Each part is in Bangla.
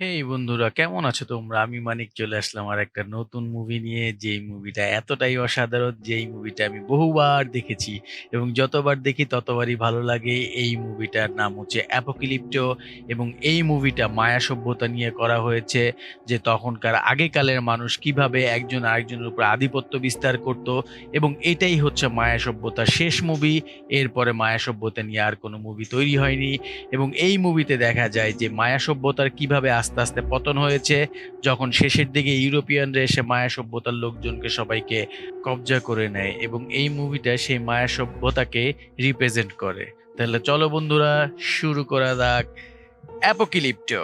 হেই বন্ধুরা, কেমন আছো তোমরা? আমি মানিক চলে আসলাম আর একটা নতুন মুভি নিয়ে যেই মুভিটা এতটাই অসাধারণ, যেই মুভিটা আমি বহুবার দেখেছি এবং যতবার দেখি ততবারই ভালো লাগে। এই মুভিটার নাম হচ্ছে 'অ্যাপোক্যালিপ্টো' এবং এই মুভিটা মায়া সভ্যতা নিয়ে করা হয়েছে, যে তখনকার আগেকালের মানুষ কীভাবে একজন আরেকজনের উপর আধিপত্য বিস্তার করত এবং এটাই হচ্ছে মায়া সভ্যতার শেষ মুভি। এরপরে মায়া সভ্যতা নিয়ে আর কোনো মুভি তৈরি হয়নি এবং এই মুভিতে দেখা যায় যে মায়া সভ্যতার কীভাবে আস্তে আস্তে পতন হয়েছে। যখন শেষের দিকে ইউরোপিয়ানরা এসে মায়া সভ্যতার লোকজনকে সবাইকে কবজা করে নেয় এবং এই মুভিটা সেই মায়া সভ্যতাকে রিপ্রেজেন্ট করে। তাহলে চলো বন্ধুরা, শুরু করা যাক। অ্যাপোকিলিপ্টো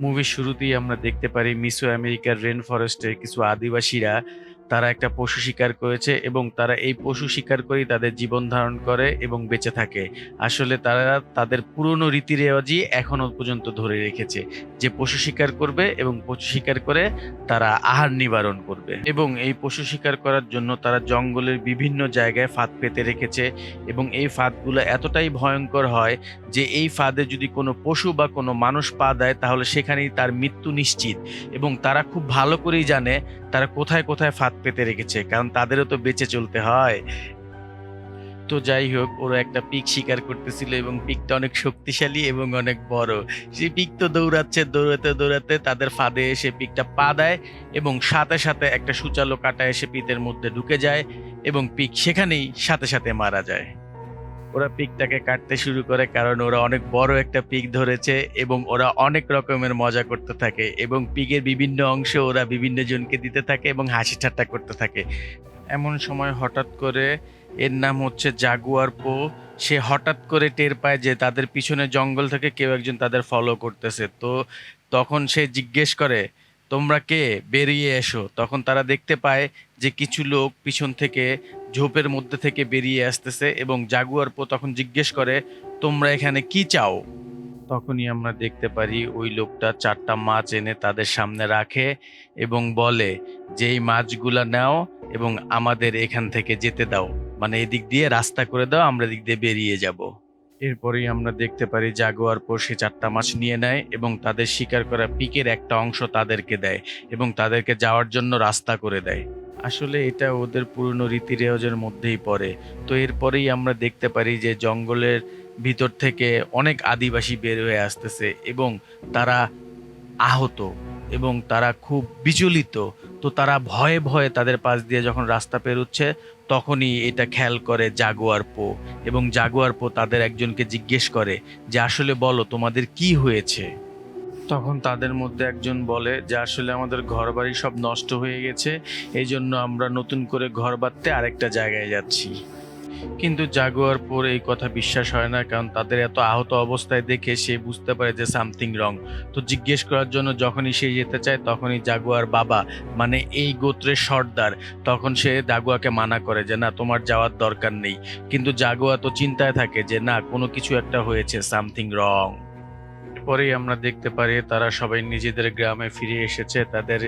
মুভির শুরুতেই আমরা দেখতে পারি মিসো আমেরিকার রেন ফরেস্টের কিছু আদিবাসীরা তারা একটা পশু শিকার করেছে এবং তারা এই পশু শিকার করেই তাদের জীবন ধারণ করে এবং বেঁচে থাকে। আসলে তারা তাদের পুরনো রীতি রেওয়াজই এখনও পর্যন্ত ধরে রেখেছে যে পশু শিকার করবে এবং পশু শিকার করে তারা আহার নিবারণ করবে। এবং এই পশু শিকার করার জন্য তারা জঙ্গলের বিভিন্ন জায়গায় ফাঁদ পেতে রেখেছে এবং এই ফাঁদগুলো এতটাই ভয়ঙ্কর হয় যে এই ফাঁদে যদি কোনো পশু বা কোনো মানুষ পা দেয় তাহলে সেখানেই তার মৃত্যু নিশ্চিত। এবং তারা খুব ভালো করেই জানে তারা কোথায় কোথায় ফাঁদ পেতে রেখেছে, কারণ তাদেরও তো বেঁচে চলতে হয়। তো যাই হোক, ওরা একটা পিক শিকার করতেছিল এবং পিকটা অনেক শক্তিশালী এবং অনেক বড়। সেই পিক তো দৌড়াচ্ছে, দৌড়াতে দৌড়াতে তাদের ফাঁদে এসে পিকটা পা দেয় এবং সাথে সাথে একটা সুচালো কাটা এসে পিতের মধ্যে ঢুকে যায় এবং পিক সেখানেই সাথে সাথে মারা যায়। ওরা পিকটাকে কাটতে শুরু করে কারণ ওরা অনেক বড় একটা পিক ধরেছে এবং ওরা অনেক রকমের মজা করতে থাকে এবং পিকের বিভিন্ন অংশ ওরা বিভিন্ন জনকে দিতে থাকে এবং হাসি ঠাট্টা করতে থাকে। এমন সময় হঠাৎ করে এর নাম হচ্ছে জাগুয়ার পো। সে হঠাৎ করে টের পায় যে তাদের পিছনে জঙ্গল থেকে কেউ একজন তাদের ফলো করতেছে। তো তখন সে জিজ্ঞেস করে তোমরা কে? বেরিয়ে এসো। তখন তারা দেখতে পায় যে কিছু লোক পিছন থেকে ঝোপের মধ্যে থেকে বেরিয়ে আসতেছে এবং জাগুয়ার পো তখন জিজ্ঞেস করে, তোমরা এখানে কি চাও? তখনই আমরা দেখতে পারি ওই লোকটা চারটা মাছ এনে তাদের সামনে রাখে এবং বলে যে এই মাছগুলো নাও এবং আমাদের এখান থেকে যেতে দাও। মানে এদিক দিয়ে রাস্তা করে দাও, আমরা এদিক দিয়ে বেরিয়ে যাব। এরপরেই আমরা দেখতে পারি জাগুয়ার সে চারটা মাছ নিয়ে নেয় এবং তাদের শিকার করা পিকের একটা অংশ তাদেরকে দেয় এবং তাদেরকে যাওয়ার জন্য রাস্তা করে দেয়। আসলে এটা ওদের পুরনো রীতি রেওয়াজের মধ্যেই পড়ে। তো এরপরেই আমরা দেখতে পারি যে জঙ্গলের ভিতর থেকে অনেক আদিবাসী বের হয়ে আসতেছে এবং তারা আহত এবং তারা খুব বিচলিত তো তারা ভয়ে ভয়ে তাদের পাশ দিয়ে যখন রাস্তা পেরোচ্ছে, তখনই এটা খেয়াল করে জাগুয়ার পো। এবং জাগুয়ার পো তাদের একজনকে জিজ্ঞেস করে যে, আসলে বলো, তোমাদের কি হয়েছে? তখন তাদের মধ্যে একজন বলে যে, আসলে আমাদের ঘরবাড়ি সব নষ্ট হয়ে গেছে এই জন্য আমরা নতুন করে ঘর বাঁধতে আরেকটা জায়গায় যাচ্ছি। কিন্তু জাগুয়ার পর এই কথা বিশ্বাস হয় না, কারণ তাদের এত আহত অবস্থায় দেখে সে বুঝতে পারে যে সামথিং রং। তো জিজ্ঞেস করার জন্য যখনই সে যেতে চায়, তখনই জাগুয়ার বাবা মানে এই গোত্রের সর্দার, তখন সে জাগুয়াকে মানা করে যে, না, তোমার যাওয়ার দরকার নেই। কিন্তু জাগুয়া তো চিন্তায় থাকে যে, না, কোনো কিছু একটা হয়েছে, সামথিং রং। পরেই আমরা দেখতে পারি তারা সবাই নিজেদের গ্রামে ফিরে এসেছে। তাদের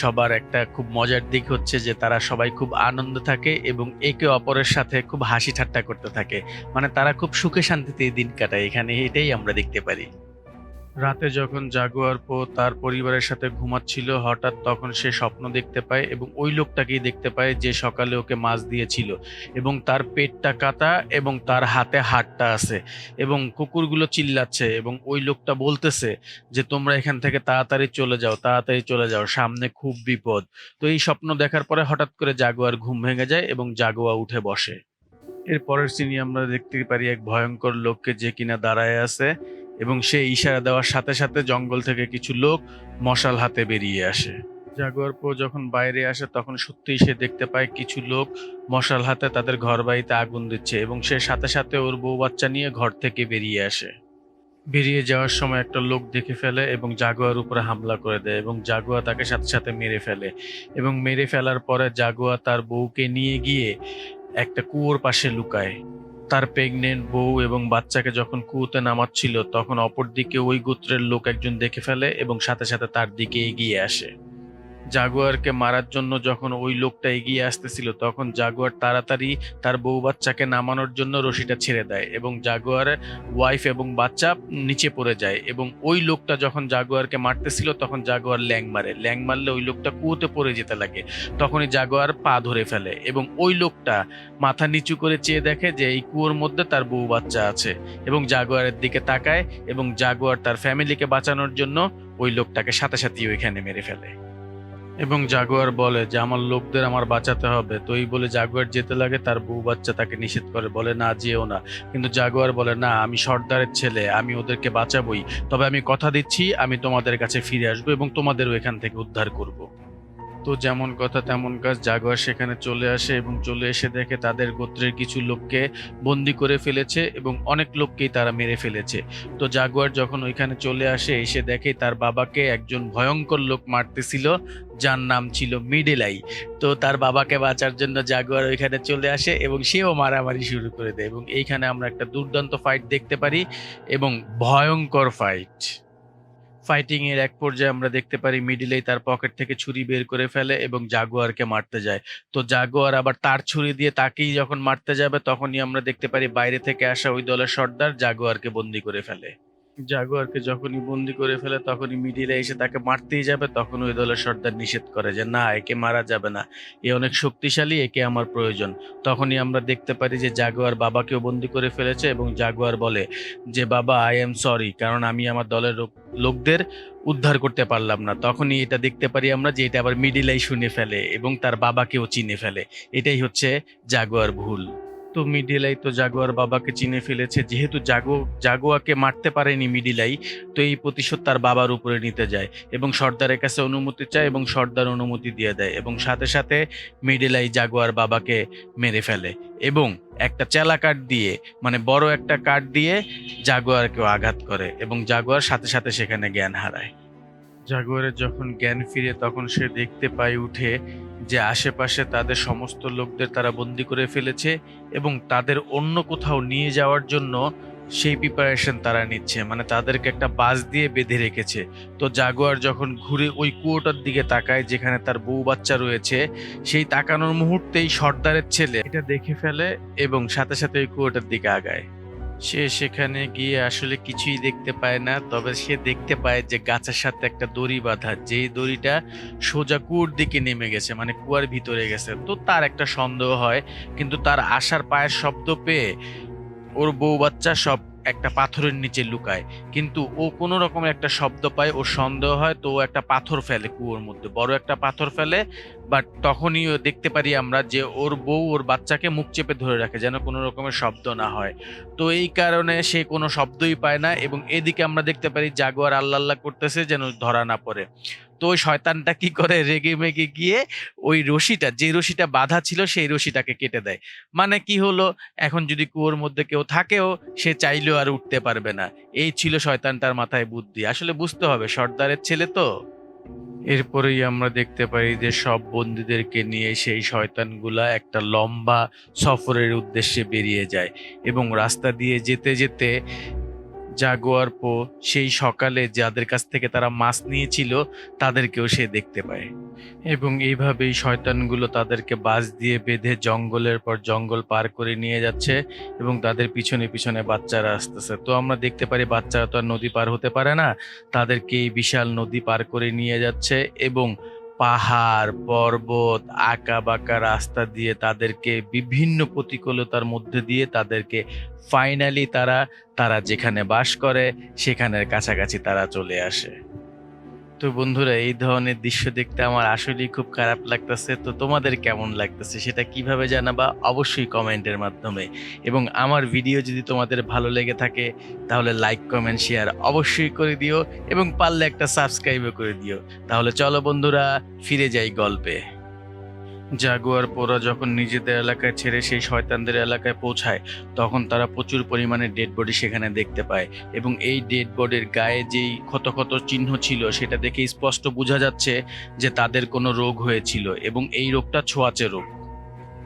সবার একটা খুব মজার দিক হচ্ছে যে তারা সবাই খুব আনন্দ থাকে এবং একে অপরের সাথে খুব হাসি ঠাট্টা করতে থাকে। মানে তারা খুব সুখে শান্তিতে দিন কাটায়। এখানে এটাই আমরা দেখতে পারি। রাতে যখন জাগুয়ার পো তার পরিবারের সাথে ঘুমাচ্ছিল, হঠাৎ তখন সে স্বপ্ন দেখতে পায় এবং ওই লোকটাকেই দেখতে পায় যে সকালে ওকে মাছ দিয়েছিল এবং তার পেটটা কাটা এবং তার হাতে হাড়টা আছে এবং কুকুরগুলো চিল্লাচ্ছে এবং ওই লোকটা বলতেছে যে, তোমরা এখান থেকে তাড়াতাড়ি চলে যাও, তাড়াতাড়ি চলে যাও, সামনে খুব বিপদ। তো এই স্বপ্ন দেখার পরে হঠাৎ করে জাগুয়ার ঘুম ভেঙে যায় এবং জাগুয়া উঠে বসে। এর পরের সিনে আমরা দেখতে পারি এক ভয়ঙ্কর লোককে যে কিনা দাঁড়ায় আছে। এবং সে ইশারা দেওয়ার সাথে সাথে জঙ্গল থেকে কিছু লোক মশাল হাতে বেরিয়ে আসে। জাগুয়ার পো যখন বাইরে আসে, তখন সত্যিই সে দেখতে পায় কিছু লোক মশাল হাতে তাদের ঘর বাড়িতে আগুন দিচ্ছে এবং সে সাথে সাথে ওর বউ বাচ্চা নিয়ে ঘর থেকে বেরিয়ে আসে। বেরিয়ে যাওয়ার সময় একটা লোক দেখে ফেলে এবং জাগুয়ার উপরে হামলা করে দেয় এবং জাগুয়া তাকে সাথে সাথে মেরে ফেলে এবং মেরে ফেলার পরে জাগুয়া তার বউকে নিয়ে গিয়ে একটা কুয়োর পাশে লুকায়। তার প্রেগনেন্ট বউ এবং বাচ্চাকে যখন কুয়োতে নামাচ্ছিল, তখন অপরদিকে ওই গোত্রের লোক একজন দেখে ফেলে এবং সাথে সাথে তার দিকে এগিয়ে আসে। জাগুয়ারকে মারার জন্য যখন ওই লোকটা এগিয়ে আসতেছিল, তখন জাগুয়ার তাড়াতাড়ি তার বউ বাচ্চাকে নামানোর জন্য রশিটা ছেড়ে দেয় এবং জাগুয়ারের ওয়াইফ এবং বাচ্চা নিচে পড়ে যায় এবং ওই লোকটা যখন জাগুয়ারকে মারতেছিল, তখন জাগুয়ার ল্যাং মারে। ল্যাং মারলে ওই লোকটা কুয়োতে পড়ে যেতে লাগে। তখনই জাগুয়ার পা ধরে ফেলে এবং ওই লোকটা মাথা নিচু করে চেয়ে দেখে যে এই কুয়োর মধ্যে তার বউ বাচ্চা আছে এবং জাগুয়ারের দিকে তাকায় এবং জাগুয়ার তার ফ্যামিলিকে বাঁচানোর জন্য ওই লোকটাকে সাথে সাথেই ওইখানে মেরে ফেলে। এবং জাগুয়ার বলে যে, আমার লোকদের আমার বাঁচাতে হবে। তো এই বলে জাগুয়ার যেতে লাগে, তার বউ বাচ্চা তাকে নিষেধ করে, বলে, না, যেও না। কিন্তু জাগুয়ার বলে, না, আমি সর্দারের ছেলে, আমি ওদেরকে বাঁচাবই। তবে আমি কথা দিচ্ছি, আমি তোমাদের কাছে ফিরে আসব এবং তোমাদেরও এখান থেকে উদ্ধার করব। তো যেমন কথা তেমন কাজ। জাগুয়ার সেখানে চলে আসে এবং চলে এসে দেখে তাদের গোত্রের কিছু লোককে বন্দি করে ফেলেছে এবং অনেক লোককেই তারা মেরে ফেলেছে। তো জাগুয়ার যখন ওইখানে চলে আসে, এসে দেখে তার বাবাকে একজন ভয়ঙ্কর লোক মারতেছিল, যার নাম ছিল মিডেলাই। তো তার বাবাকে বাঁচার জন্য জাগুয়ার ওইখানে চলে আসে এবং সেও মারামারি শুরু করে দেয় এবং এইখানে আমরা একটা দুর্দান্ত ফাইট দেখতে পারি এবং ভয়ঙ্কর ফাইট ফাইটিং এর এক পর্যায়ে আমরা দেখতে পারি মিডিলেই তার পকেট থেকে ছুরি বের করে ফেলে এবং জাগুয়ারকে মারতে যায়। তো জাগুয়ার আবার তার ছুরি দিয়ে তাকেই যখন মারতে যাবে, তখনই আমরা দেখতে পারি বাইরে থেকে আসা ওই দলের সর্দার জাগুয়ারকে বন্দি করে ফেলে। জাগুয়ারকে যখনই বন্দি করে ফেলে, তখনই মিডিলে এসে তাকে মারতেই যাবে তখন ওই দলের সর্দার নিষেধ করে যে, না, একে মারা যাবে না। এ অনেক শক্তিশালী, একে আমার প্রয়োজন। তখনই আমরা দেখতে পারি যে জাগুয়ার বাবাকেও বন্দি করে ফেলেছে এবং জাগুয়ার বলে যে, বাবা আই এম সরি কারণ আমি আমার দলের লোকদের উদ্ধার করতে পারলাম না। তখনই এটা দেখতে পারি আমরা যে, এটা আবার মিডিলাই শুনে ফেলে এবং তার বাবাকেও চিনে ফেলে। এটাই হচ্ছে জাগুয়ার ভুল। তো মিডিলাই তো জাগুয়ার বাবাকে চিনে ফেলেছে। যেহেতু জাগো, জাগুয়াকে মারতে পারেনি মিডিলাই তো এই প্রতিশোধ তার বাবার উপরে নিতে যায় এবং সর্দারের কাছে অনুমতি চায় এবং সর্দার অনুমতি দিয়ে দেয় এবং সাথে সাথে মিডিলাই জাগুয়ার বাবাকে মেরে ফেলে এবং একটা চেলা কাঠ দিয়ে মানে বড় একটা কাঠ দিয়ে জাগুয়ারকেও আঘাত করে এবং জাগুয়ার সাথে সাথে সেখানে জ্ঞান হারায়। জাগুয়ারের যখন জ্ঞান ফিরে তখন সে দেখতে পায় উঠে যে আশেপাশে তাদের সমস্ত লোকদের তারা বন্দি করে ফেলেছে এবং তাদের অন্য কোথাও নিয়ে যাওয়ার জন্য সেই প্রিপারেশন তারা নিচ্ছে। মানে তাদেরকে একটা বাস দিয়ে বেঁধে রেখেছে। তো জাগুয়ার যখন ঘুরে ওই কুয়োটার দিকে তাকায় যেখানে তার বউ বাচ্চা রয়েছে, সেই তাকানোর মুহূর্তেই সর্দারের ছেলে এটা দেখে ফেলে এবং সাথে সাথে ওই কুয়োটার দিকে আগায়। সে সেখানে গিয়ে আসলে কিছুই দেখতে পায় না। তবে সে দেখতে পায় যে গাছের সাথে একটা দড়ি বাঁধা। যেই দড়িটা সোজা কুয়োর দিকে নেমে গেছে মানে কুয়ার ভিতরে গেছে। তো তার একটা সন্দেহ হয়, কিন্তু তার আসার পায়ের শব্দ পেয়ে ওর বউ বাচ্চা সব একটা পাথরের নিচে লুকায়। কিন্তু ও কোনো রকমের একটা শব্দ পায় ওর সন্দেহ হয় তো ও একটা পাথর ফেলে কুয়োর মধ্যে। বড় একটা পাথর ফেলে বাট তখনই দেখতে পারি আমরা যে ওর বউ ওর বাচ্চাকে মুখ চেপে ধরে রাখে, যেন কোনো রকমের শব্দ না হয়। তো এই কারণে সে কোনো শব্দই পায় না এবং এদিকে আমরা দেখতে পারি জাগুয়ার আল্লাহ আল্লাহ করতেছে যেন ধরা না পড়ে। তো ওই শয়তানটা কি করে রেগে মেগে গিয়ে ওই রশিটা, যে রশিটা বাঁধা ছিল সেই রশিটাকে কেটে দেয়। মানে কি হলো? এখন যদি কুয়োর মধ্যে কেউ থাকেও, সে চাইলেও আর উঠতে পারবে না। এই ছিল শয়তানটার মাথায় বুদ্ধি। আসলে বুঝতে হবে, সর্দারের ছেলে তো। এরপরেই আমরা দেখতে পাই যে সব বন্দীদেরকে নিয়ে সেই শয়তানগুলা একটা লম্বা সফরের উদ্দেশ্যে বেরিয়ে যায় এবং রাস্তা দিয়ে যেতে যেতে জাগুয়ার পো সেই সকালে যাদের কাছ থেকে তারা মাছ নিয়েছিল, তাদেরকেও সে দেখতে পায়। এবং এইভাবেই শয়তানগুলো তাদেরকে বাস দিয়ে বেঁধে জঙ্গলের পর জঙ্গল পার করে নিয়ে যাচ্ছে এবং তাদের পিছনে পিছনে বাচ্চারা আসতেছে। তো আমরা দেখতে পারি বাচ্চারা তো আর নদী পার হতে পারে না, তাদেরকে এই বিশাল নদী পার করে নিয়ে যাচ্ছে এবং পাহাড়, পর্বত আঁকা বাঁকা রাস্তা দিয়ে তাদেরকে বিভিন্ন প্রতিকূলতার মধ্যে দিয়ে তাদেরকে ফাইনালি তারা তারা যেখানে বাস করে, সেখানের কাছাকাছি তারা চলে আসে। তো বন্ধুরা, এই ধরনের দৃশ্য দেখতে আমার আসলেই খুব খারাপ লাগতেছে। তো তোমাদের কেমন লাগতেছে সেটা কীভাবে জানাবা অবশ্যই কমেন্টের মাধ্যমে। এবং আমার ভিডিও যদি তোমাদের ভালো লেগে থাকে, তাহলে লাইক কমেন্ট শেয়ার অবশ্যই করে দিও এবং পারলে একটা সাবস্ক্রাইবও করে দিও। তাহলে চলো বন্ধুরা, ফিরে যাই গল্পে। জাগুয়ার পোরা যখন নিজেদের এলাকায় ছেড়ে সেই শয়তানদের এলাকায় পৌঁছায়, তখন তারা প্রচুর পরিমাণে ডেড বডি সেখানে দেখতে পায় এবং এই ডেড বডির গায়ে যেই ক্ষত ক্ষত চিহ্ন ছিল, সেটা দেখে স্পষ্ট বোঝা যাচ্ছে যে তাদের কোনো রোগ হয়েছিল এবং এই রোগটা ছোঁয়াচে রোগ।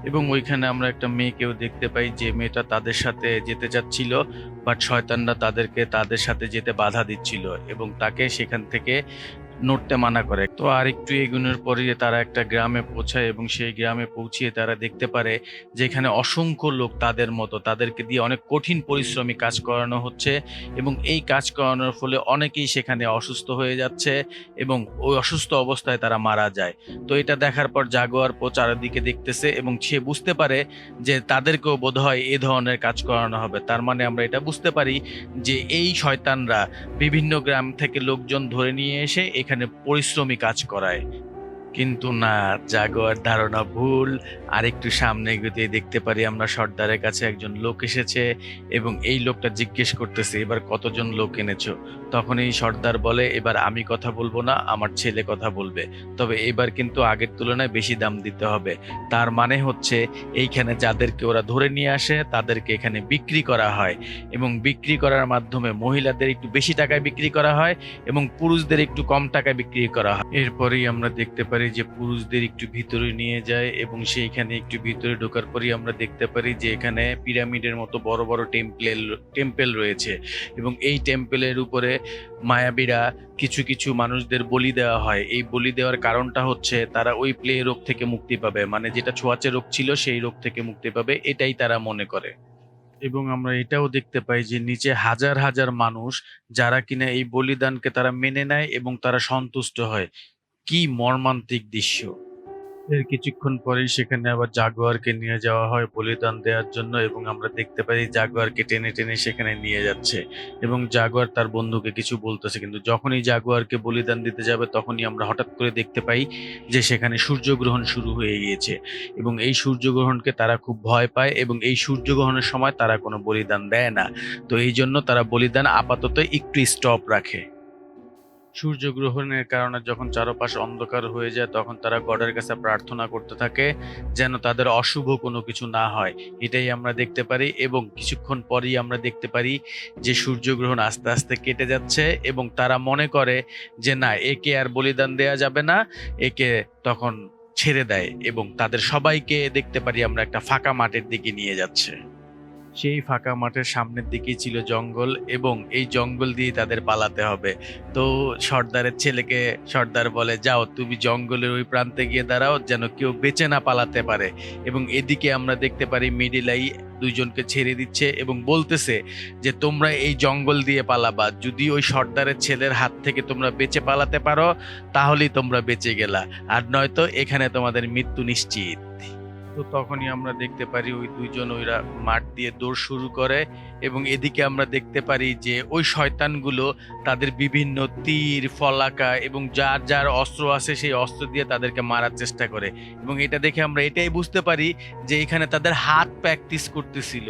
এবং ওইখানে আমরা একটা মেয়েকেও দেখতে পাই যে মেয়েটা তাদের সাথে যেতে চাচ্ছিল বাট শয়তানরা তাদেরকে তাদের সাথে যেতে বাধা দিচ্ছিল এবং তাকে সেখান থেকে নড়তে মানা করে। তো আর একটু এগুনোর পরে তারা একটা গ্রামে পৌঁছায় এবং সেই গ্রামে পৌঁছিয়ে তারা দেখতে পারে যেখানে অসংখ্য লোক তাদের মতো, তাদেরকে দিয়ে অনেক কঠিন পরিশ্রমী কাজ করানো হচ্ছে এবং এই কাজ করানোর ফলে অনেকেই সেখানে অসুস্থ হয়ে যাচ্ছে এবং ওই অসুস্থ অবস্থায় তারা মারা যায়। তো এটা দেখার পর জাগোয়ার পো চারিদিকে দেখতেছে এবং সে বুঝতে পারে যে তাদেরকেও বোধহয় এ ধরনের কাজ করানো হবে। তার মানে আমরা এটা বুঝতে পারি যে এই শয়তানরা বিভিন্ন গ্রাম থেকে লোকজন ধরে নিয়ে এসে এখানে পরিশ্রমী কাজ করায়। কিন্তু না, জাগোয়ার ধারণা ভুল। আর একটু সামনে এগোতে দেখতে পারি আমরা সর্দারের কাছে একজন লোক এসেছে এবং এই লোকটা জিজ্ঞেস করতেছে, এবার কতজন লোক এনেছো? তখন এই সর্দার বলে, এবার আমি কথা বলব না, আমার ছেলে কথা বলবে। তবে এবার কিন্তু আগের তুলনায় বেশি দাম দিতে হবে। তার মানে হচ্ছে, এইখানে যাদেরকে ওরা ধরে নিয়ে আসে, তাদেরকে এখানে বিক্রি করা হয় এবং বিক্রি করার মাধ্যমে মহিলাদের একটু বেশি টাকায় বিক্রি করা হয় এবং পুরুষদের একটু কম টাকায় বিক্রি করা হয়। এরপরেই আমরা দেখতে পারি যে পুরুষদের একটু ভিতরে নিয়ে যায় এবং সেইখানে একটু ভিতরে ঢোকার পরেই আমরা দেখতে পারি যে এখানে পিরামিডের মতো বড় বড় টেম্পেল টেম্পেল রয়েছে এবং এই টেম্পেলের উপরে মায়াবীরা কিছু কিছু মানুষদের বলি দেওয়া হয়। এই বলি দেওয়ার কারণটা হচ্ছে তারা ওই প্লে রোগ থেকে মুক্তি পাবে। মানে যেটা ছোঁয়াচে রোগ ছিল সেই রোগ থেকে মুক্তি পাবে, এটাই তারা মনে করে। এবং আমরা এটাও দেখতে পাই যে নিচে হাজার হাজার মানুষ যারা কিনা এই বলিদানকে তারা মেনে নেয় এবং তারা সন্তুষ্ট হয়। কি মর্মান্তিক দৃশ্য? এর কিছুক্ষণ পরেই সেখানে আবার জাগুয়ারকে নিয়ে যাওয়া হয় বলিদান দেওয়ার জন্য এবং আমরা দেখতে পাই জাগুয়ারকে টেনে টেনে সেখানে নিয়ে যাচ্ছে এবং জাগুয়ার তার বন্ধুকে কিছু বলতেছে। কিন্তু যখনই জাগুয়ারকে বলিদান দিতে যাবে, তখনই আমরা হঠাৎ করে দেখতে পাই যে সেখানে সূর্যগ্রহণ শুরু হয়ে গিয়েছে এবং এই সূর্যগ্রহণকে তারা খুব ভয় পায় এবং এই সূর্যগ্রহণের সময় তারা কোনো বলিদান দেয় না। তো এই জন্য তারা বলিদান আপাতত একটু স্টপ রাখে। সূর্যগ্রহণের কারণে যখন চারপাশ অন্ধকার হয়ে যায়, তখন তারা গডের কাছে প্রার্থনা করতে থাকে যেন তাদের অশুভ কোনো কিছু না হয়। এটাই আমরা দেখতে পারি এবং কিছুক্ষণ পরেই আমরা দেখতে পারি যে সূর্যগ্রহণ আস্তে আস্তে কেটে যাচ্ছে এবং তারা মনে করে যে না, একে আর বলিদান দেয়া যাবে না, একে তখন ছেড়ে দেয় এবং তাদের সবাইকে দেখতে পারি আমরা একটা ফাঁকা মাঠের দিকে নিয়ে যাচ্ছে। সেই ফাঁকা মাঠের সামনের দিকেই ছিল জঙ্গল এবং এই জঙ্গল দিয়ে তাদের পালাতে হবে। তো সর্দারের ছেলেকে সর্দার বলে, যাও, তুমি জঙ্গলের ওই প্রান্তে গিয়ে দাঁড়াও যেন কেউ বেঁচে না পালাতে পারে। এবং এদিকে আমরা দেখতে পারি মিডিলাই দুইজনকে ছেড়ে দিচ্ছে এবং বলতেছে যে, তোমরা এই জঙ্গল দিয়ে পালাবা। যদি ওই সর্দারের ছেলের হাত থেকে তোমরা বেঁচে পালাতে পারো, তাহলেই তোমরা বেঁচে গেলা। আর নয়তো এখানে তোমাদের মৃত্যু নিশ্চিত। তো তখনই আমরা দেখতে পারি ওই দুইজন ওইরা মাঠ দিয়ে দৌড় শুরু করে এবং এদিকে আমরা দেখতে পারি যে ওই শয়তানগুলো তাদের বিভিন্ন তীর, ফলাকা এবং যার যার অস্ত্র আছে সেই অস্ত্র দিয়ে তাদেরকে মারার চেষ্টা করে এবং এটা দেখে আমরা এটাই বুঝতে পারি যে এখানে তাদের হাত প্র্যাকটিস করতেছিল।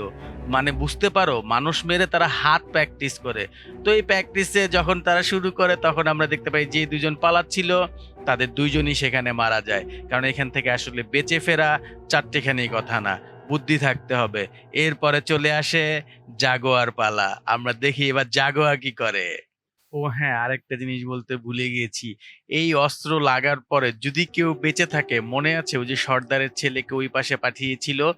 মানে বুঝতে পারো, মানুষ মেরে তারা হাত প্র্যাকটিস করে। তো এই প্র্যাকটিসে যখন তারা শুরু করে, তখন আমরা দেখতে পাই যে দুজন পালাচ্ছিল, তাদের দুইজনই সেখানে মারা যায়। কারণ এখান থেকে আসলে বেঁচে ফেরা চারটেখানেই কথা না, বুদ্ধি থাকতে হবে। এরপরে চলে আসে জাগোয়ার পালা। আমরা দেখি এবার জাগোয়া কি করে। ও হ্যাঁ আরেকটা জিনিস বলতে ভুলে গিয়েছি। এই অস্ত্র লাগার পরে যদি কেউ বেঁচে থাকে, মনে আছে ওই যে সর্দারের ছেলেকে ওই পাশে পাঠিয়েছিল?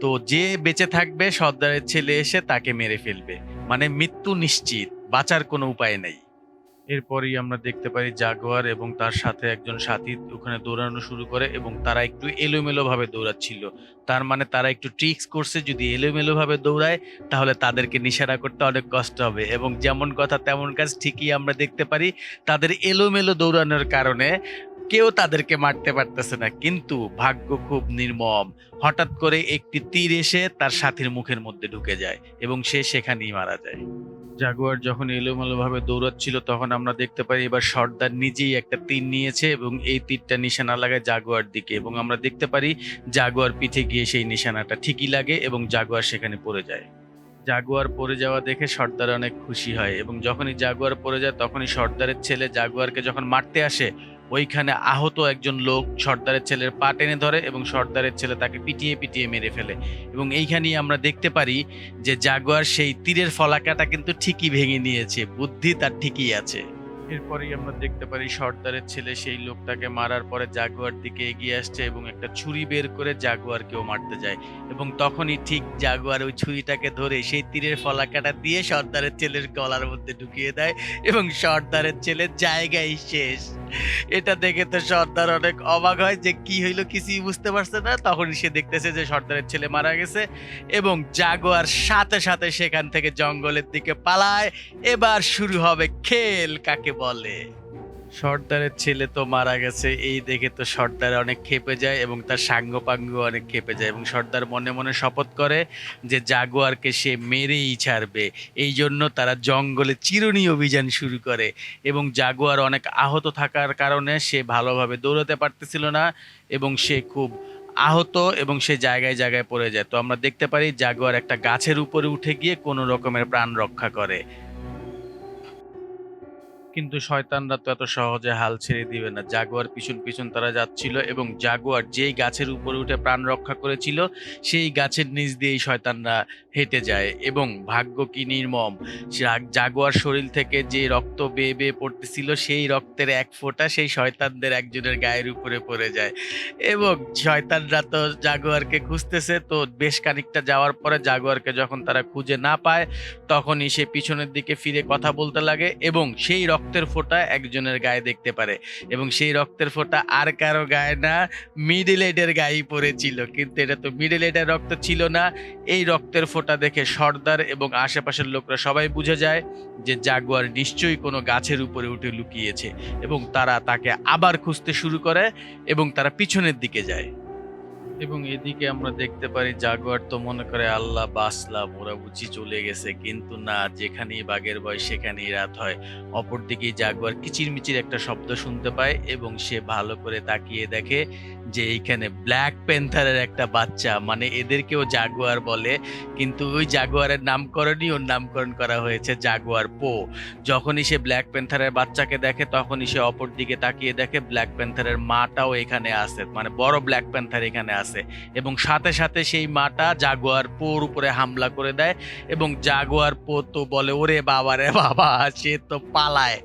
তো যে বেঁচে থাকবে, সর্দারের ছেলে এসে তাকে মেরে ফেলবে। মানে মৃত্যু নিশ্চিত, বাঁচার কোনো উপায় নেই। এরপরই আমরা দেখতে পাই জাগুয়ার এবং তার সাথে একজন সাথী ওখানে দৌড়ানো শুরু করে এবং তারা একটু এলোমেলো ভাবে দৌড়াচ্ছিল। তার মানে তারা একটু ট্রিক্স করছে, যদি এলোমেলো ভাবে দৌড়ায়, তাহলে তাদেরকে নিশানা করতে অনেক কষ্ট হবে এবং যেমন কথা তেমন কাজ ঠিকই আমরা দেখতে পারি, তাদের এলোমেলো দৌড়ানোর কারণে কেউ তাদেরকে মারতে পারতেছে না। কিন্তু ভাগ্য খুব নির্মম। হঠাৎ করে একটি তীর এসে তার সাথীর মুখের মধ্যে ঢুকে যায় এবং সে সেখানেই মারা যায়। জাগুয়ার যখন এলোমেলোভাবে দৌড়াচ্ছিল, তখন আমরা দেখতে পাই এবার সর্দার নিজেই একটা তীর নিয়েছে এবং এই তীরটা নিশানা লাগে জাগুয়ার দিকে এবং আমরা দেখতে পারি জাগুয়ার পিঠে গিয়ে সেই নিশানাটা ঠিকই লাগে এবং জাগুয়ার সেখানে পড়ে যায়। জাগুয়ার পড়ে যাওয়া দেখে সর্দার অনেক খুশি হয় এবং যখনই জাগুয়ার পড়ে যায়, তখনই সর্দারের ছেলে জাগুয়ারকে যখন মারতে আসে ওইখানে আহত একজন লোক সর্দারের ছেলের পা টেনে ধরে এবং সর্দারের ছেলে তাকে পিটিয়ে পিটিয়ে মেরে ফেলে। এবং এইখানেই আমরা দেখতে পারি যে জাগুয়ার সেই তীরের ফলাকাটা কিন্তু ঠিকই ভেঙে নিয়েছে, বুদ্ধি তার ঠিকই আছে। এরপরেই আমরা দেখতে পারি সর্দারের ছেলে সেই লোকটাকে মারার পরে জাগুয়ার দিকে এগিয়ে আসছে এবং একটা ছুরি বের করে জাগুয়ারকেও মারতে যায়। এবং তখনই ঠিক জাগুয়ার ওই ছুরিটাকে ধরে সেই তীরের ফলাকাটা দিয়ে সর্দারের ছেলের গলার মধ্যে ঢুকিয়ে দেয় এবং সর্দারের ছেলের জায়গায় শেষ। এটা দেখে তো সর্দার অনেক অবাক হয় যে কি হইল কিছুই বুঝতে পারছে না। তখনই সে দেখতেছে যে সর্দারের ছেলে মারা গেছে এবং জাগুয়ার সাথে সাথে সেখান থেকে জঙ্গলের দিকে পালায়। এবার শুরু হবে খেল, কাকে বলে। সর্দারের ছেলে তো মারা গেছে, এই দেখে তো সর্দার অনেক খেপে যায় এবং তার সাঙ্গ পাঙ্গ অনেক খেপে যায় এবং সর্দার মনে মনে শপথ করে যে জাগুয়ারকে সে মেরেই ছাড়বে। এই জন্য তারা জঙ্গলে চিরুনি অভিযান শুরু করে এবং জাগুয়ার অনেক আহত থাকার কারণে সে ভালোভাবে দৌড়াতে পারতেছিল না এবং সে খুব আহত এবং সে জায়গায় জায়গায় পড়ে যায়। তো আমরা দেখতে পারি জাগুয়ার একটা গাছের উপরে উঠে গিয়ে কোনো রকমের প্রাণ রক্ষা করে। কিন্তু শয়তানরা তো এত সহজে হাল ছেড়ে দিবে না। জাগুয়ার পিছন পিছন তারা যাচ্ছিল এবং জাগুয়ার যেই গাছের উপরে উঠে প্রাণ রক্ষা করেছিল, সেই গাছের নিচ দিয়েই শয়তানরা হেঁটে যায় এবং ভাগ্য কি নির্মম। জাগুয়ার শরীর থেকে যে রক্ত বেয়ে বেয়ে পড়তেছিল, সেই রক্তের এক ফোঁটা সেই শয়তানদের একজনের গায়ের উপরে পড়ে যায়। এবং শয়তানরা তো জাগুয়ারকে খুঁজতেছে, তো বেশ খানিকটা যাওয়ার পরে জাগুয়ারকে যখন তারা খুঁজে না পায়, তখনই সে পিছনের দিকে ফিরে কথা বলতে লাগে এবং সেই রক্তের ফোঁটা একজনের গায়ে দেখতে পারে। এবং সেই রক্তের ফোঁটা আর কারও গায়ে না, মিডল এডের গায়েই পড়েছিল। কিন্তু এটা তো মিডিল এডের রক্ত ছিল না, এই রক্তের ফোঁটা দেখে সর্দার এবং আশেপাশের লোকরা সবাই বুঝে যায় যে জাগুয়ার নিশ্চয়ই কোনো গাছের উপরে উঠে লুকিয়েছে এবং তারা তাকে আবার খুঁজতে শুরু করে এবং তারা পিছনের দিকে যায়। এবং এদিকে আমরা দেখতে পারি জাগুয়ার তো মনে করে আল্লাহ বাসলাম ওরা বুঝি চলে গেছে। কিন্তু না, যেখানেই বাঘের বয় সেখানেই রাত হয়। অপরদিকে জাগুয়ার কিচিরমিচির একটা শব্দ শুনতে পায় এবং সে ভালো করে তাকিয়ে দেখে যে এইখানে ব্ল্যাক প্যান্থারের একটা বাচ্চা। মানে এদেরকেও জাগুয়ার বলে, কিন্তু ওই জাগুয়ারের নামকরণই ওর নামকরণ করা হয়েছে জাগুয়ার পো। যখনই সে ব্ল্যাক প্যান্থারের বাচ্চাকে দেখে, তখনই সে অপর দিকে তাকিয়ে দেখে ব্ল্যাক প্যান্থারের মাটাও এখানে আছে। মানে বড় ব্ল্যাক প্যান্থার এখানে আছে। এবং সাথে সাথে সেই মাটা জাগুয়ার পোর উপরে হামলা করে দেয় এবং জাগুয়ার পো তো বলে, ওরে বাবা রে বাবা, সে তো পালায়।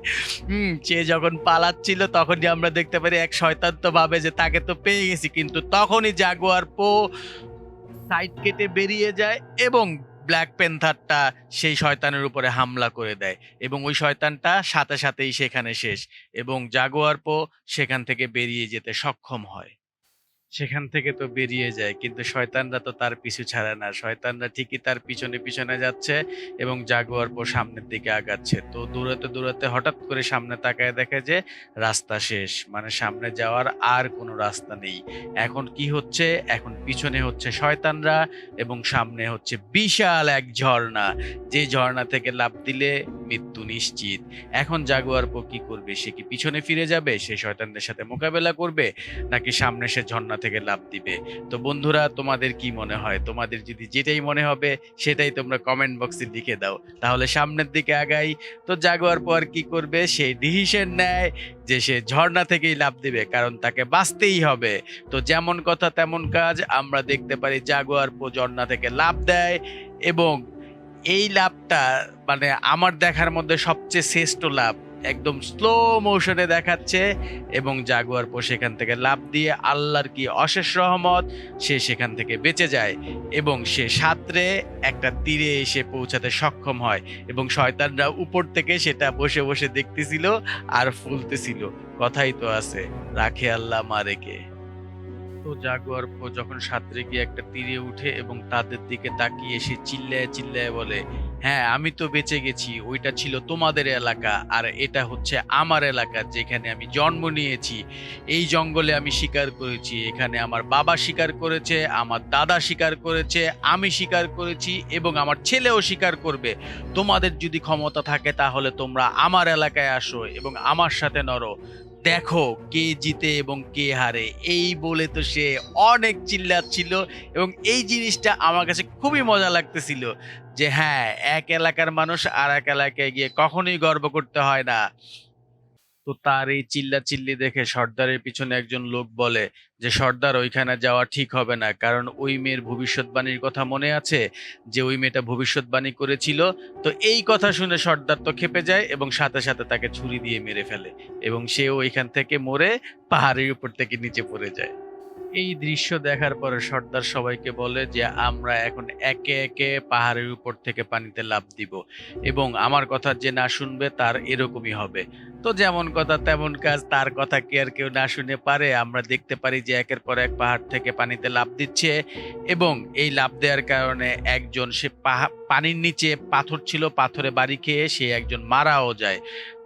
হুম, সে যখন পালাচ্ছিল তখনই আমরা দেখতে পারি এক শয়তান তো ভাবে যে তাকে তো পেয়ে গেছি। কিন্তু তখনই জাগুয়ার পো সাইড কেটে বেরিয়ে যায় এবং ব্ল্যাক প্যান্থারটা সেই শয়তানের উপরে হামলা করে দেয়। এবং ওই শয়তানটা সাথে সাথেই সেখানে শেষ এবং জাগুয়ার পো সেখান থেকে বেরিয়ে যেতে সক্ষম হয়। সেখান থেকে তো বেরিয়ে যায়, কিন্তু শয়তানরা তো তার পিছু ছাড়ে না। শয়তানরা ঠিকই তার পিছনে পিছনে যাচ্ছে এবং জাগুয়ার পর সামনের দিকে আগাচ্ছে। তো দৌড়াতে দৌড়াতে হঠাৎ করে সামনে তাকায় দেখে যে রাস্তা শেষ। মানে সামনে যাওয়ার আর কোনো রাস্তা নেই। এখন কি হচ্ছে? এখন পিছনে হচ্ছে শয়তানরা এবং সামনে হচ্ছে বিশাল এক ঝর্ণা। যে ঝর্ণা থেকে লাফ দিলে মৃত্যু নিশ্চিত। এখন জাগুয়ার পো কি করবে? সে কি পিছনে ফিরে যাবে? সে শয়তানদের সাথে মোকাবেলা করবে? নাকি সামনে সে ঝর্ণা থেকে লাভ দিবে। তো বন্ধুরা, তোমাদের কি মনে হয়? তোমাদের যদি যেটাই মনে হবে, সেটাই তোমরা কমেন্ট বক্সে লিখে দাও। তাহলে সামনের দিকে আগাই। তো জাগুয়ার পর কি করবে? সে ডিসিশন নেয় যে সে ঝর্ণা থেকেই লাভ দিবে, কারণ তাকে বাঁচতেই হবে। তো যেমন কথা তেমন কাজ, আমরা দেখতে পারি জাগুয়ার পো ঝর্ণা থেকে লাভ দেয় এবং এই লাভটা মানে আমার দেখার মধ্যে সবচেয়ে শ্রেষ্ঠ লাভ। একদম স্লো মোশনে দেখাচ্ছে এবং জাগুয়ার পর সেখান থেকে লাভ দিয়ে আল্লাহর কি অশেষ রহমত, সে সেখান থেকে বেঁচে যায় এবং সে সাঁতরে একটা তীরে এসে পৌঁছাতে সক্ষম হয় এবং শয়তানরা উপর থেকে সেটা বসে বসে দেখতেছিল আর ফুলতেছিল। কথাই তো আছে, রাখে আল্লাহ মারেকে। তো জাগুয়ার যখন সাঁতরে গিয়ে একটা তীরে উঠে এবং তাদের দিকে তাকিয়ে সে চিল্লায় চিল্লায় বলে হ্যাঁ আমি তো বেঁচে গেছি, ওইটা ছিল তোমাদের এলাকা, আর এটা হচ্ছে আমার এলাকা যেখানে আমি জন্ম নিয়েছি। এই জঙ্গলে আমি শিকার করেছি, এখানে আমার বাবা শিকার করেছে, আমার দাদা শিকার করেছে, আমি শিকার করেছি এবং আমার ছেলেও শিকার করবে। তোমাদের যদি ক্ষমতা থাকে তাহলে তোমরা আমার এলাকায় আসো এবং আমার সাথে নড়ো দেখো কে জিতে এবং কে হারে। এই বলে তো সে অনেক চিল্লাচ্ছিল এবং এই জিনিসটা আমার কাছে খুবই মজা লাগতেছিল যে হ্যাঁ এক এলাকার মানুষ আর এক এলাকায় গিয়ে কখনোই গর্ব করতে হয় না। তো তার এই চিল্লা চিল্লি দেখে সর্দারের পিছনে একজন লোক বলে যে, সর্দার, ওইখানে যাওয়া ঠিক হবে না। কারণ ওই মেয়ের ভবিষ্যৎবাণীর কথা মনে আছে যে, ওই মেয়েটা ভবিষ্যৎবাণী করেছিল। তো এই কথা শুনে সর্দার তো খেপে যায় এবং সাথে সাথে তাকে ছুরি দিয়ে মেরে ফেলে এবং সেও ওইখান থেকে মরে পাহাড়ের উপর থেকে নিচে পড়ে যায়। এই দৃশ্য দেখার পরে সর্দার সবাইকে বলে যে, আমরা এখন একে একে পাহাড়ের উপর থেকে পানিতে লাফ দিব এবং আমার কথা যে না শুনবে তার এরকমই হবে। তো যেমন কথা তেমন কাজ, তার কথা কি আর কেউ না শুনে পারে? আমরা দেখতে পারি যে একের পর এক পাহাড় থেকে পানিতে লাফ দিচ্ছে এবং এই লাফ দেওয়ার কারণে একজন, সে পানির নিচে পাথর ছিল, পাথরে বাড়ি খেয়ে সে একজন মারাও যায়।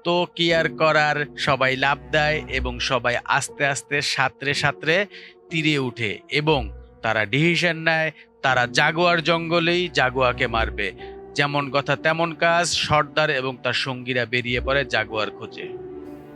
তো কি আর করার? সবাই লাফ দেয় এবং সবাই আস্তে আস্তে সাঁতরে সাঁতরে তীরে উঠে এবং তারা ডিসিশন নেয়, তারা জাগুয়ার জঙ্গলেই জাগুয়াকে মারবে। যেমন কথা তেমন কাজ সর্দার এবং তার সঙ্গীরা বেরিয়ে পড়ে জাগুয়ার খোঁজে।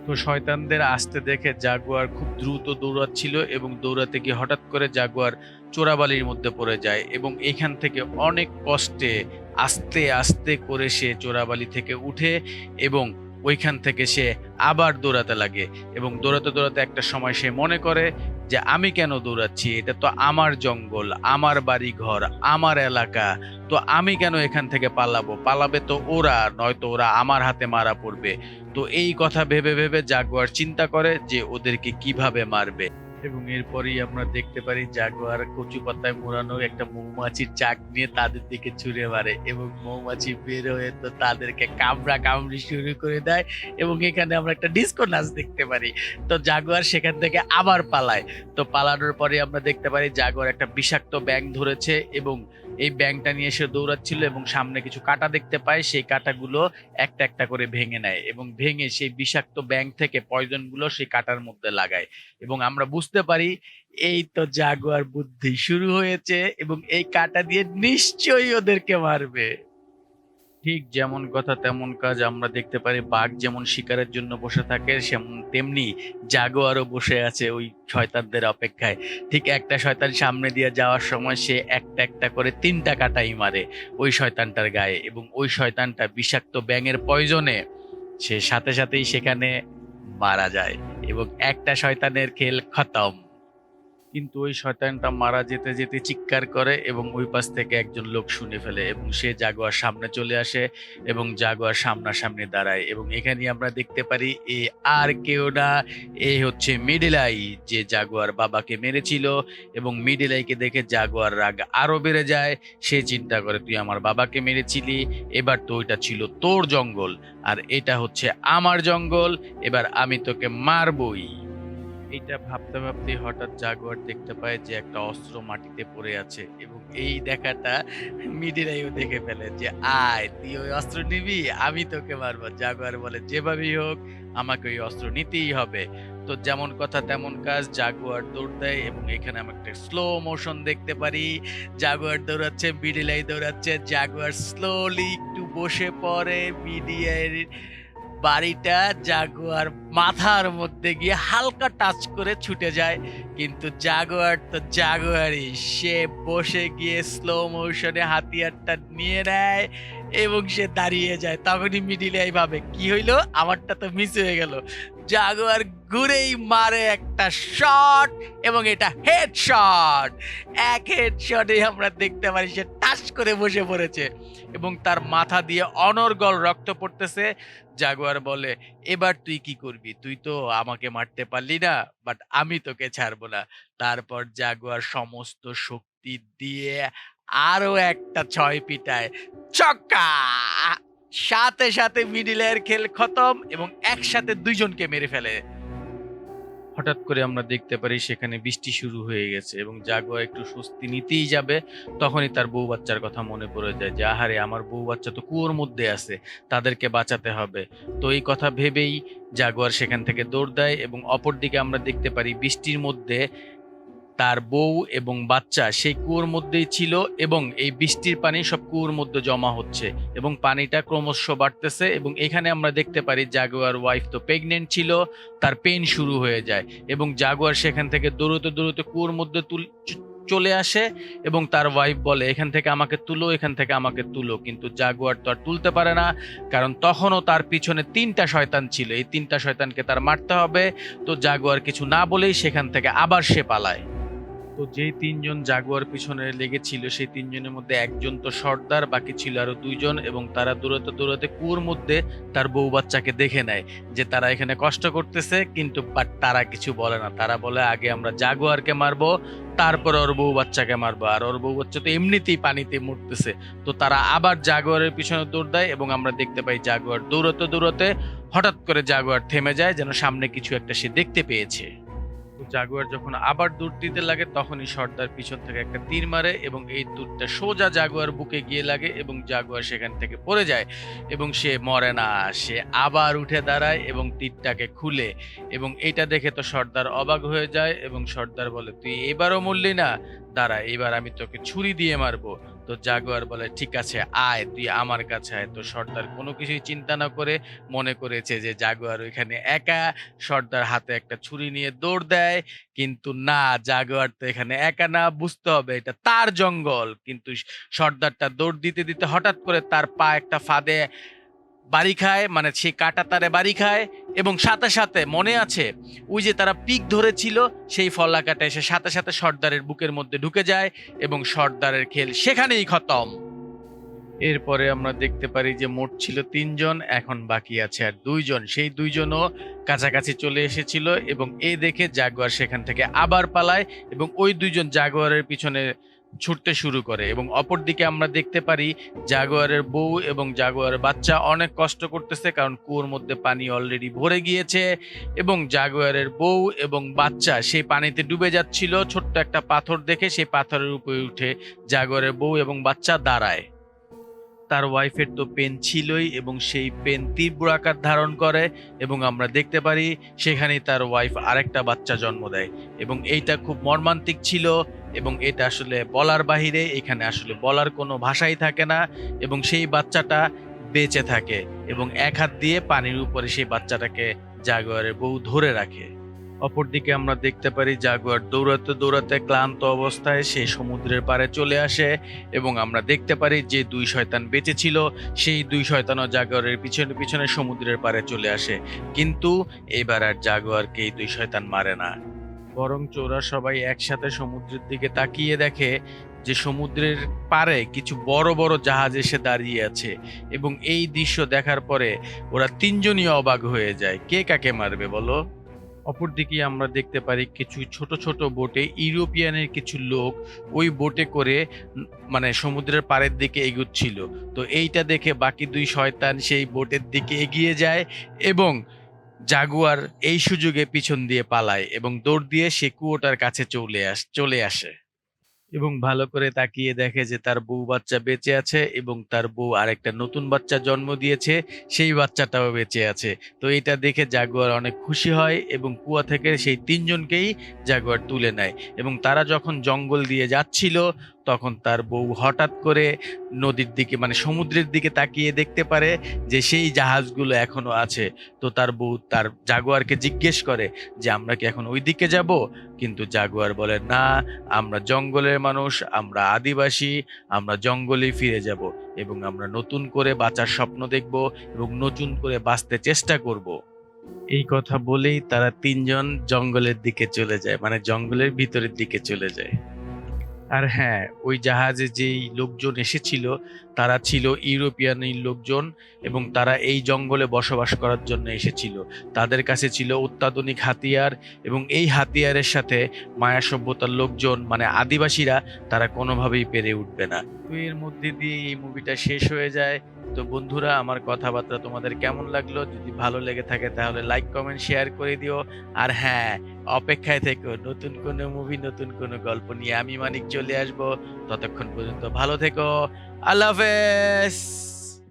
তো শয়তানদের আসতে দেখে জাগুয়ার খুব দ্রুত দৌড়াচ্ছিল এবং দৌড়াতে গিয়ে হঠাৎ করে জাগুয়ার চোরাবালির মধ্যে পড়ে যায় এবং এখান থেকে অনেক কষ্টে আস্তে আস্তে করে সে চোরাবালি থেকে উঠে এবং ওইখান থেকে সে আবার দৌড়াতে লাগে এবং দৌড়াতে দৌড়াতে একটা সময় সে মনে করে যে, আমি কেন দৌড়াচ্ছি? এটা তো আমার জঙ্গল, আমার বাড়ি ঘর আমার এলাকা। তো আমি কেন এখান থেকে পালাবো? পালাবে তো ওরা, নয়তো ওরা আমার হাতে মারা পড়বে। তো এই কথা ভেবে ভেবে জাগুয়ার চিন্তা করে যে, ওদেরকে কীভাবে মারবে। এবং এরপরেই আমরা দেখতে পারি জাগুয়ার কচু পাতায় মোড়ানো একটা মৌমাছির চাক নিয়ে তাদের দিকে ছুড়ে মারে এবং মৌমাছি বের হয়ে তো তাদেরকে কামড়া কামড়ি শুরু করে দেয় এবং এখানে আমরা একটা ডিস্কো নাচ দেখতে পারি। তো জাগুয়ার সেখান থেকে আবার পালায়। তো পালানোর পরে আমরা দেখতে পারি জাগুয়ার একটা বিষাক্ত ব্যাং ধরেছে এবং এই ব্যাংকটা নিয়ে এসে দৌড়াচ্ছিল এবং সামনে কিছু কাটা দেখতে পায়। সেই কাটাগুলো একটা একটা করে ভেঙে নেয় এবং ভেঙে সেই বিষাক্ত ব্যাংক থেকে পয়জনগুলো সেই কাটার মধ্যে লাগায়। এবং আমরা বুঝতে পারি, এই তো জাগুয়ার বুদ্ধি শুরু হয়েছে এবং এই কাটা দিয়ে নিশ্চয়ই ওদেরকে মারবে। ঠিক যেমন কথা তেমন কাজ আমরা দেখতে পারি। বাঘ যেমন শিকারের জন্য বসে থাকে তেমনি জাগুয়ারও বসে আছে ওই শয়তানদের অপেক্ষায়। ঠিক একটা শয়তান সামনে দিয়ে যাওয়ার সময় সে একটা একটা করে তিনটা কাটাই মারে ওই শয়তানটার গায়ে এবং ওই শয়তানটা বিষাক্ত ব্যাঙের পয়জনে সে সাথে সাথেই সেখানে মারা যায় এবং একটা শয়তানের খেল খতম। কিন্তু ওই শয়তানটা মারা যেতে যেতে চিৎকার করে এবং ওই পাশ থেকে একজন লোক শুনে ফেলে এবং সে জাগুয়ার সামনে চলে আসে এবং জাগুয়ার সামনাসামনি দাঁড়ায় এবং এখানে আমরা দেখতে পারি, এ আর কেউ না, এ হচ্ছে মিডিলাই যে জাগুয়ার বাবাকে মেরেছিল এবং মিডিলাইকে দেখে জাগুয়ার রাগ আরও বেড়ে যায়। সে চিন্তা করে, তুই আমার বাবাকে মেরেছিলি, এবার তো ওইটা ছিল তোর জঙ্গল, আর এটা হচ্ছে আমার জঙ্গল, এবার আমি তোকে মারবই। এইটা ভাবতে ভাবতে হঠাৎ জাগুয়ার দেখতে পায় যে একটা অস্ত্র মাটিতে পড়ে আছে এবং এই দেখাটা মিডিরাইও দেখে ফেলে যে, আয়, তুই ওই অস্ত্র নিবি, আমি তোকে মারবো। জাগুয়ার বলে, যেভাবেই হোক, আমাকে ওই অস্ত্র নিতেই হবে। তো যেমন কথা তেমন কাজ, জাগুয়ার দৌড় দেয় এবং এখানে আমি একটা স্লো মোশন দেখতে পারি। জাগুয়ার দৌড়াচ্ছে, মিডিলাই দৌড়াচ্ছে, জাগুয়ার স্লোলি একটু বসে পড়ে মিডিয়ার বাড়িটা জাগুয়ার মাথার মধ্যে গিয়ে হালকা টাচ করে ছুটে যায়। কিন্তু জাগুয়ার তো জাগুয়ারই। সে বসে গিয়ে স্লো মোশনে হাতিয়ারটা নিয়ে নেয় এবং সে দাঁড়িয়ে যায়। তখনই মিডিলে এইভাবে, কি হইল? আমারটা তো মিস হয়ে গেল। জাগুয়ার ঘুরেই মারে একটা শট এবং এটা হেড শট এক হেড শটে আমরা দেখতে পারি, সে টাচ করে বসে পড়েছে এবং তার মাথা দিয়ে অনর্গল রক্ত পড়তেছে। জাগুয়ার বলে, এবার তুই কি করবি? তুই তো আমাকে মারতে পারলি না বাট আমি তোকে ছাড়বো না। তারপর জাগুয়ার সমস্ত শক্তি দিয়ে আরও একটা ছয় পিটায় চক্কা সাথে সাথে মিডিলের খেল খতম এবং একসাথে দুইজনকে মেরে ফেলে। হঠাৎ করে আমরা দেখতে পারি সেখানে বৃষ্টি শুরু হয়ে গেছে এবং জাগুয়া একটু স্বস্তি নিতেই যাবে, তখনই তার বউ বাচ্চার কথা মনে পড়ে যায় যে, আহারে, আমার বউ বাচ্চা তো কুয়োর মধ্যে আছে, তাদেরকে বাঁচাতে হবে। তো এই কথা ভেবেই জাগুয়ার সেখান থেকে দৌড় দেয় এবং অপরদিকে আমরা দেখতে পারি বৃষ্টির মধ্যে তার বউ এবং বাচ্চা সেই কুয়োর মধ্যেই ছিল এবং এই বৃষ্টির পানি সব কুয়োর মধ্যে জমা হচ্ছে এবং পানিটা ক্রমশ বাড়তেছে এবং এখানে আমরা দেখতে পারি জাগুয়ার ওয়াইফ তো প্রেগনেন্ট ছিল, তার পেন শুরু হয়ে যায় এবং জাগুয়ার সেখান থেকে দৌড়তে দৌড়তে কুয়োর মধ্যে তুল চলে আসে এবং তার ওয়াইফ বলে, এখান থেকে আমাকে তুলো, এখান থেকে আমাকে তুলো। কিন্তু জাগুয়ার তো আর তুলতে পারে না, কারণ তখনও তার পিছনে তিনটা শয়তান ছিল। এই তিনটা শয়তানকে তার মারতে হবে। তো জাগুয়ার কিছু না বলেই সেখান থেকে আবার সে পালায়। তো যেই তিনজন জাগুয়ার পিছনে লেগেছিল, সেই তিনজনের মধ্যে একজন তো সর্দার, বাকি ছিল আরও দুইজন এবং তারা দূরতে দূরতে কুয়োর মধ্যে তার বউ বাচ্চাকে দেখে নেয় যে তারা এখানে কষ্ট করতেছে, কিন্তু বাট তারা কিছু বলে না। তারা বলে, আগে আমরা জাগুয়ারকে মারবো, তারপর ওর বউ বাচ্চাকে মারবো। আর ওর বউ বাচ্চা তো এমনিতেই পানিতে মরতেছে। তো তারা আবার জাগুয়ারের পিছনে দৌড় দেয় এবং আমরা দেখতে পাই জাগুয়ার দৌড়তে দৌড়তে হঠাৎ করে জাগুয়ার থেমে যায়, যেন সামনে কিছু একটা সে দেখতে পেয়েছে। জাগুয়ার যখন আবার দূর দিতে লাগে, তখনই সর্দার পিছন থেকে একটা তীর মারে এবং এই দূরটা সোজা জাগুয়ার বুকে গিয়ে লাগে এবং জাগুয়ার সেখান থেকে পড়ে যায় এবং সে মরে না। সে আবার উঠে দাঁড়ায় এবং তীরটাকে খুলে এবং এটা দেখে তো সর্দার অবাক হয়ে যায় এবং সর্দার বলে, তুই এবারও মরলি না? দাঁড়া, এবার আমি তোকে ছুরি দিয়ে মারবো। তো জাগুয়ার বলে, ঠিক আছে, আয়, তুই আমার কাছে আয়। তো সর্দার কোনো কিছুই চিন্তা না করে মনে করেছে যে জাগুয়ার ওইখানে একা। সর্দার হাতে একটা ছুরি নিয়ে দৌড় দেয়, কিন্তু না, জাগুয়ার তো এখানে একা না, বুঝতে হবে এটা তার জঙ্গল। কিন্তু সর্দারটা দৌড় দিতে দিতে হঠাৎ করে তার পা একটা ফাঁদে বাড়ি খায় মানে সে কাটা তারে বাড়ি খায় এবং সাথে সাথে মনে আছে, ওই যে তারা পিক ধরেছিল, সেই ফল্লা কাটা এসে সাথে সাথে সর্দারের বুকের মধ্যে ঢুকে যায় এবং সর্দারের খেল সেখানেই খতম। এরপরে আমরা দেখতে পারি যে মোট ছিল তিনজন, এখন বাকি আছে আর দুইজন। সেই দুইজনও কাছাকাছি চলে এসেছিল এবং এ দেখে জাগুয়ার সেখান থেকে আবার পালায় এবং ওই দুইজন জাগুয়ারের পিছনে ছুটতে শুরু করে এবং অপরদিকে আমরা দেখতে পারি জাগোয়ারের বউ এবং জাগোয়ারের বাচ্চা অনেক কষ্ট করতেছে কারণ কুয়োর মধ্যে পানি অলরেডি ভরে গিয়েছে এবং জাগোয়ারের বউ এবং বাচ্চা সেই পানিতে ডুবে যাচ্ছিল। ছোট্ট একটা পাথর দেখে সেই পাথরের উপরে উঠে জাগুয়ারের বউ এবং বাচ্চা দাঁড়ায়। তার ওয়াইফের তো পেন ছিলই এবং সেই পেন তীব্র আকার ধারণ করে এবং আমরা দেখতে পারি সেখানেই তার ওয়াইফ আরেকটা বাচ্চা জন্ম দেয় এবং এইটা খুব মর্মান্তিক ছিল এবং এটা আসলে বলার বাহিরে এখানে আসলে বলার কোনো ভাষাই থাকে না এবং সেই বাচ্চাটা বেঁচে থাকে এবং এক হাত দিয়ে পানির উপরে সেই বাচ্চাটাকে জাগুয়ারের বউ ধরে রাখে। অপরদিকে আমরা দেখতে পারি জাগুয়ার দৌড়াতে দৌড়াতে ক্লান্ত অবস্থায় সে সমুদ্রের পাড়ে চলে আসে এবং আমরা দেখতে পারি যে দুই শয়তান বেঁচে ছিল, সেই দুই শয়তানও জাগুয়ারের পিছনে পিছনে সমুদ্রের পাড়ে চলে আসে। কিন্তু এবার আর জাগুয়ারকে এই দুই শয়তান মারে না। বরং চোরা সবাই একসাথে সমুদ্রের দিকে তাকিয়ে দেখে যে সমুদ্রের পারে কিছু বড় বড় জাহাজ এসে দাঁড়িয়ে আছে এবং এই দৃশ্য দেখার পরে ওরা তিনজনই অবাক হয়ে যায়। কে কাকে মারবে বলো? অপরদিকে আমরা দেখতে পারি কিছু ছোট ছোট বোটে ইউরোপিয়ানের কিছু লোক ওই বোটে করে মানে সমুদ্রের পাড়ের দিকে এগুচ্ছিল। তো এইটা দেখে বাকি দুই শয়তান সেই বোটের দিকে এগিয়ে যায় এবং জাগুয়ার এই সুযোগে পিছন দিয়ে পালায় এবং দৌড় দিয়ে সে কুয়োটার কাছে চলে আস, চলে আসে। এবং ভালো করে তাকিয়ে দেখে যে তার বউ বাচ্চা বেঁচে আছে এবং তার বউ আরেকটা নতুন বাচ্চা জন্ম দিয়েছে, সেই বাচ্চাটাও বেঁচে আছে। তো এটা দেখে জাগুয়ার অনেক খুশি হয় এবং কুয়া থেকে সেই তিনজনকেই জাগুয়ার তুলে নেয়। এবং তারা যখন জঙ্গল দিয়ে যাচ্ছিল তখন তার বউ হঠাৎ করে নদীর দিকে মানে সমুদ্রের দিকে তাকিয়ে দেখতে পারে যে সেই জাহাজগুলো এখনও আছে। তো তার বউ তার জাগুয়ারকে জিজ্ঞেস করে যে, আমরা কি এখন ওই দিকে যাব? কিন্তু জাগুয়ার বলে, না, আমরা জঙ্গলের মানুষ, আমরা আদিবাসী, আমরা জঙ্গলেই ফিরে যাব এবং আমরা নতুন করে বাঁচার স্বপ্ন দেখব এবং নতুন করে বাঁচতে চেষ্টা করব। এই কথা বলেই তারা তিনজন জঙ্গলের দিকে চলে যায় মানে জঙ্গলের ভিতরের দিকে চলে যায়। আর হ্যাঁ ওই জাহাজে যেই লোকজন এসেছিল, তারা ছিল ইউরোপিয়ান লোকজন এবং তারা এই জঙ্গলে বসবাস করার জন্য এসেছিল। তাদের কাছে ছিল অত্যাধুনিক হাতিয়ার এবং এই হাতিয়ারের সাথে মায়া সভ্যতার লোকজন মানে আদিবাসীরা, তারা কোনোভাবেই পেরে উঠবে না। এর মধ্যে দিয়ে এই মুভিটা শেষ হয়ে যায়। তো বন্ধুরা, আমার কথাবার্তা তোমাদের কেমন লাগল? যদি ভালো লেগে থাকে তাহলে লাইক কমেন্ট শেয়ার করে দিও। আর হ্যাঁ অপেক্ষায় থেকো, নতুন কোনো মুভি নতুন কোনো গল্প নিয়ে আমি মানিক চলে আসব। ততক্ষণ পর্যন্ত ভালো থেকো। আল্লাহ হাফেজ!